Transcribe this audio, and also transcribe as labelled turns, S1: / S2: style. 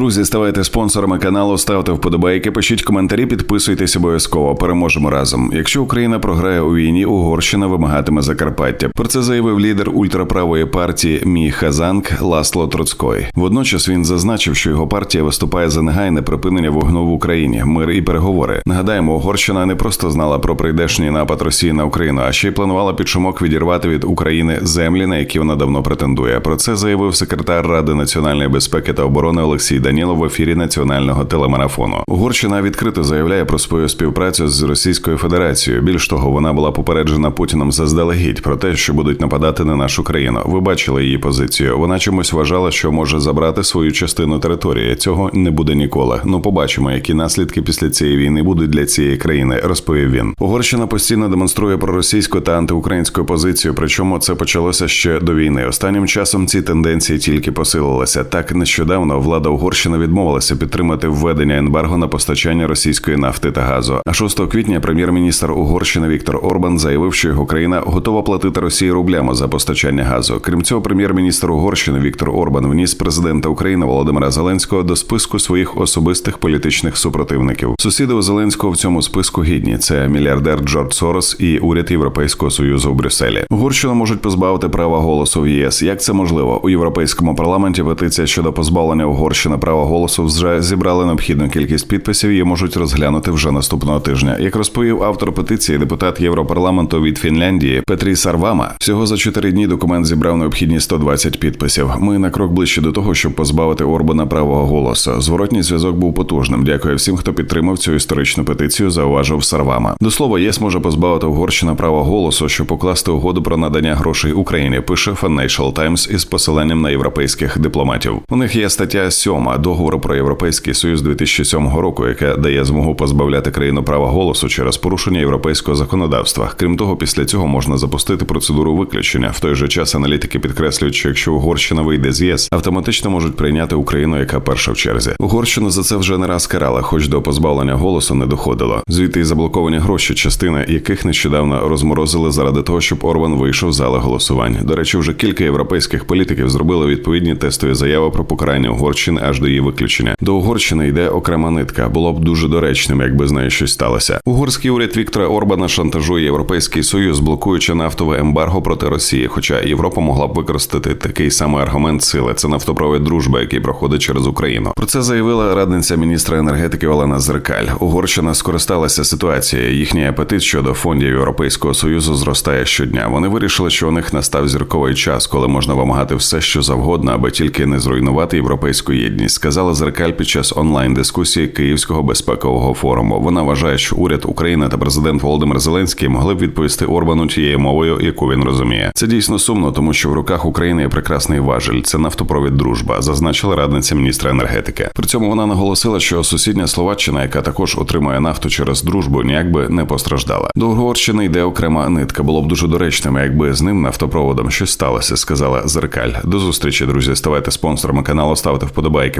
S1: Друзі, ставайте спонсорами каналу, ставте вподобайки, пишіть коментарі, підписуйтесь обов'язково. Переможемо разом. Якщо Україна програє у війні, Угорщина вимагатиме Закарпаття. Про це заявив лідер ультраправої партії Мій Хазанг Ласло Троцкой. Водночас він зазначив, що його партія виступає за негайне припинення вогну в Україні, мир і переговори. Нагадаємо, Угорщина не просто знала про прийдешній напад Росії на Україну, а ще й планувала під шумок відірвати від України землі, на які вона давно претендує. Про це заявив секретар Ради національної безпеки та оборони Олексій Данілов в ефірі національного телемарафону. Угорщина відкрито заявляє про свою співпрацю з Російською Федерацією. Більш того, вона була попереджена Путіном заздалегідь про те, що будуть нападати на нашу країну. Ви бачили її позицію. Вона чомусь вважала, що може забрати свою частину території. Цього не буде ніколи. Ну побачимо, які наслідки після цієї війни будуть для цієї країни. Розповів він. Угорщина постійно демонструє проросійську та антиукраїнську позицію. Причому це почалося ще до війни. Останнім часом ці тенденції тільки посилилися. Так нещодавно влада Угорщини відмовилася підтримати введення ембарго на постачання російської нафти та газу. А 6 квітня прем'єр-міністр Угорщини Віктор Орбан заявив, що його країна готова платити Росії рублями за постачання газу. Крім цього, прем'єр-міністр Угорщини Віктор Орбан вніс президента України Володимира Зеленського до списку своїх особистих політичних супротивників. Сусіди у Зеленського в цьому списку гідні. Це мільярдер Джордж Сорос і уряд Європейського союзу в Брюсселі. Угорщину можуть позбавити права голосу в ЄС. Як це можливо? У європейському парламенті петиція щодо позбавлення Угорщини права голосу вже зібрали необхідну кількість підписів. Її можуть розглянути вже наступного тижня. Як розповів автор петиції, депутат Європарламенту від Фінляндії Петрій Сарвама, всього за чотири дні документ зібрав необхідні 120 підписів. Ми на крок ближче до того, щоб позбавити Орбана права голосу. Зворотній зв'язок був потужним. Дякую всім, хто підтримав цю історичну петицію. Зауважив Сарвама. До слова, ЄС може позбавити Угорщина права голосу, щоб покласти угоду про надання грошей Україні. Пише Financial Times із посиланням на європейських дипломатів. У них є стаття 7 договору про європейський союз 2007 року, яка дає змогу позбавляти країну права голосу через порушення європейського законодавства. Крім того, після цього можна запустити процедуру виключення. В той же час аналітики підкреслюють, що якщо Угорщина вийде з ЄС, автоматично можуть прийняти Україну, яка перша в черзі. Угорщину за це вже не раз карала, хоч до позбавлення голосу не доходило. Звідти й заблоковані гроші, частина яких нещодавно розморозили заради того, щоб Орбан вийшов з зали голосувань. До речі, вже кілька європейських політиків зробили відповідні тестові заяви про покарання Угорщини аж до її виключення. До Угорщини йде окрема нитка. Було б дуже доречним, якби з нею щось сталося. Угорський уряд Віктора Орбана шантажує європейський союз, блокуючи нафтове ембарго проти Росії. Хоча Європа могла б використати такий самий аргумент сили. Це нафтопровід дружба, який проходить через Україну. Про це заявила радниця міністра енергетики Олена Зеркаль. Угорщина скористалася ситуацією. Їхній апетит щодо фондів Європейського союзу зростає щодня. Вони вирішили, що у них настав зірковий час, коли можна вимагати все, що завгодно, аби тільки не зруйнувати європейську єдність. Сказала Зеркаль під час онлайн дискусії Київського безпекового форуму. Вона вважає, що уряд України та президент Володимир Зеленський могли б відповісти Орбану тією мовою, яку він розуміє. Це дійсно сумно, тому що в руках України є прекрасний важель. Це нафтопровід дружба, зазначила радниця міністра енергетики. При цьому вона наголосила, що сусідня Словаччина, яка також отримує нафту через дружбу, ніяк би не постраждала. До Угорщини йде окрема нитка. Було б дуже доречним, якби з ним нафтопроводом щось сталося, сказала Зеркаль. До зустрічі, друзі. Ставайте спонсорами каналу, ставте вподобайки,